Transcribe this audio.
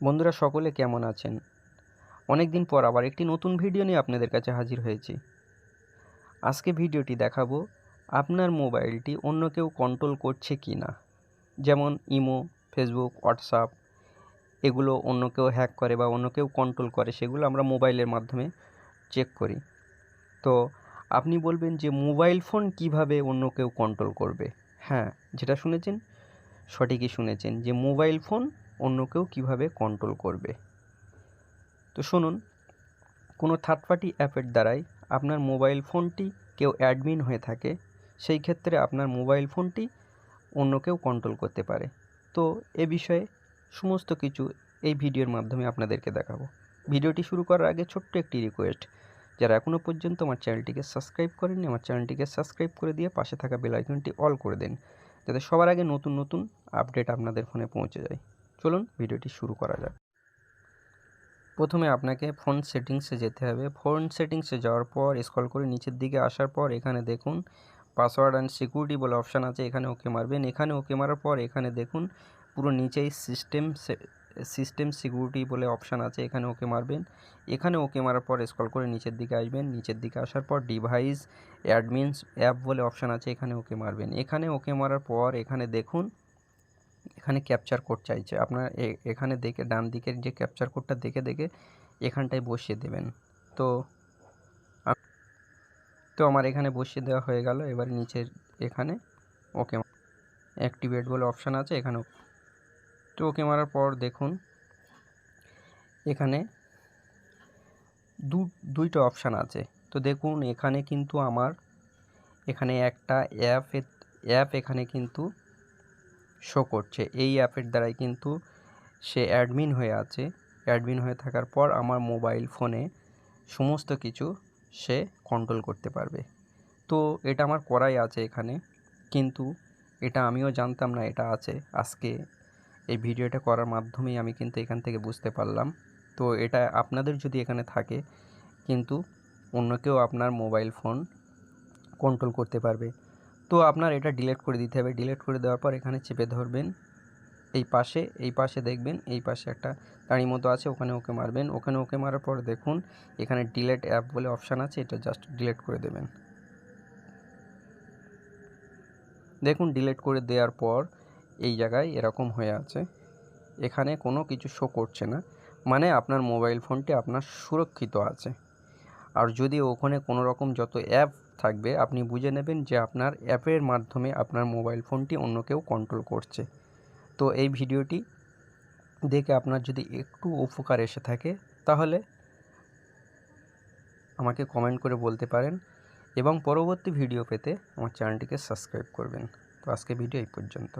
বন্ধুরা সকলে কেমন আছেন? অনেক দিন পর আবার একটি নতুন ভিডিও নিয়ে আপনাদের কাছে হাজির হয়েছি। আজকে ভিডিওটি দেখাবো আপনার মোবাইলটি অন্য কেউ কন্ট্রোল করছে কি না যেমন ইমো ফেসবুক হোয়াটসঅ্যাপ এগুলো অন্য কেউ হ্যাক করে বা অন্য কেউ কন্ট্রোল করে, সেগুলো আমরা মোবাইলের মাধ্যমে চেক করি। তো আপনি বলবেন যে মোবাইল ফোন কীভাবে অন্য কেউ কন্ট্রোল করবে? হ্যাঁ যেটা শুনেছেন? সঠিকই শুনেছেন যে মোবাইল ফোন অন্য কেউ কীভাবে কন্ট্রোল করবে? তো শুনুন, কোনো থার্ড পার্টি অ্যাপের দ্বারাই আপনার মোবাইল ফোনটি কেউ অ্যাডমিন হয়ে থাকে, সেই ক্ষেত্রে আপনার মোবাইল ফোনটি অন্য কেউ কন্ট্রোল করতে পারে। তো এ বিষয়ে সমস্ত কিছু এই ভিডিওর মাধ্যমে আপনাদেরকে দেখাবো। ভিডিওটি শুরু করার আগে ছোট্ট একটি রিকোয়েস্ট যারা এখনও পর্যন্ত আমার চ্যানেলটিকে সাবস্ক্রাইব করেননি, আমার চ্যানেলটিকে সাবস্ক্রাইব করে দিয়ে পাশে থাকা বেল আইকনটি অল করে দিন, যাতে সবার আগে নতুন নতুন আপডেট আপনাদের ফোনে পৌঁছে যায়। চলুন ভিডিওটি শুরু করা যাক। প্রথমে আপনাকে ফোন সেটিংসে যেতে হবে। ফোন সেটিংসে যাওয়ার পর, স্ক্রল করে নিচের দিকে আসার পর, এখানে দেখুন পাসওয়ার্ড অ্যান্ড সিকিউরিটি বলে অপশান আছে, এখানে ওকে মারবেন। এখানে ওকে মারার পর, এখানে দেখুন পুরো নিচেই সিস্টেম সিস্টেম সিকিউরিটি বলে অপশান আছে, এখানে ওকে মারবেন। এখানে ওকে মারার পর, স্ক্রল করে নিচের দিকে আসবেন। নিচের দিকে আসার পর, ডিভাইস, অ্যাডমিনস, অ্যাপ বলে অপশান আছে, এখানে ওকে মারবেন। এখানে ওকে মারার পর, এখানে দেখুন এখানে ক্যাপচার কোড চাইছে। আপনার এখানে দেখে ডান দিকের যে ক্যাপচার কোডটা দেখে দেখে এখানটায় বসিয়ে দেবেন। তো তো আমার এখানে বসিয়ে দেওয়া হয়ে গেল। এবার নিচের এখানে ওকে অ্যাক্টিভেট বলে অপশান আছে, এখানে তো ওকে মারার পর দেখুন, এখানে দু, দুইটা অপশান আছে। তো দেখুন, এখানে কিন্তু আমার, এখানে একটা অ্যাপ অ্যাপ এখানে কিন্তু শো করছে। এই অ্যাপের দ্বারাই কিন্তু সে অ্যাডমিন হয়ে আছে। অ্যাডমিন হয়ে থাকার পর আমার মোবাইল ফোনে সমস্ত কিছু সে কন্ট্রোল করতে পারবে। তো এটা আমার করাই আছে এখানে। কিন্তু এটা আমিও জানতাম না এটা আছে। আজকে এই ভিডিওটা করার মাধ্যমেই আমি কিন্তু এখান থেকে বুঝতে পারলাম। তো এটা আপনাদের যদি এখানে থাকে, কিন্তু অন্য কেউ আপনার মোবাইল ফোন কন্ট্রোল করতে পারবে। তো আপনার এটা ডিলেট করে দিতে হবে। ডিলেট করে দেওয়ার পর এখানে চেপে ধরবেন। এই পাশে এই পাশে দেখবেন, এই পাশে একটা দাঁড়ি মতো আছে, ওখানে ওকে মারবেন। ওখানে ওকে মারার পর দেখুন, এখানে ডিলেট অ্যাপ বলে অপশান আছে, এটা জাস্ট ডিলেট করে দেবেন। দেখুন ডিলেট করে দেওয়ার পর এই জায়গায় এরকম হয়ে আছে। এখানে কোনো কিছু শো করছে না। মানে আপনার মোবাইল ফোনটি আপনার সুরক্ষিত আছে। আর যদি ওখানে কোনো রকম যত অ্যাপ থাকবে, আপনি বুঝে নেবেন যে আপনার অ্যাপের মাধ্যমে আপনার মোবাইল ফোনটি অন্য কেউ কন্ট্রোল করছে। তো এই ভিডিওটি দেখে আপনার যদি একটু উপকার এসে থাকে, তাহলে আমাকে কমেন্ট করে বলতে পারেন এবং পরবর্তী ভিডিও পেতে আমার চ্যানেলটিকে সাবস্ক্রাইব করবেন। তো আজকে ভিডিও এই পর্যন্ত।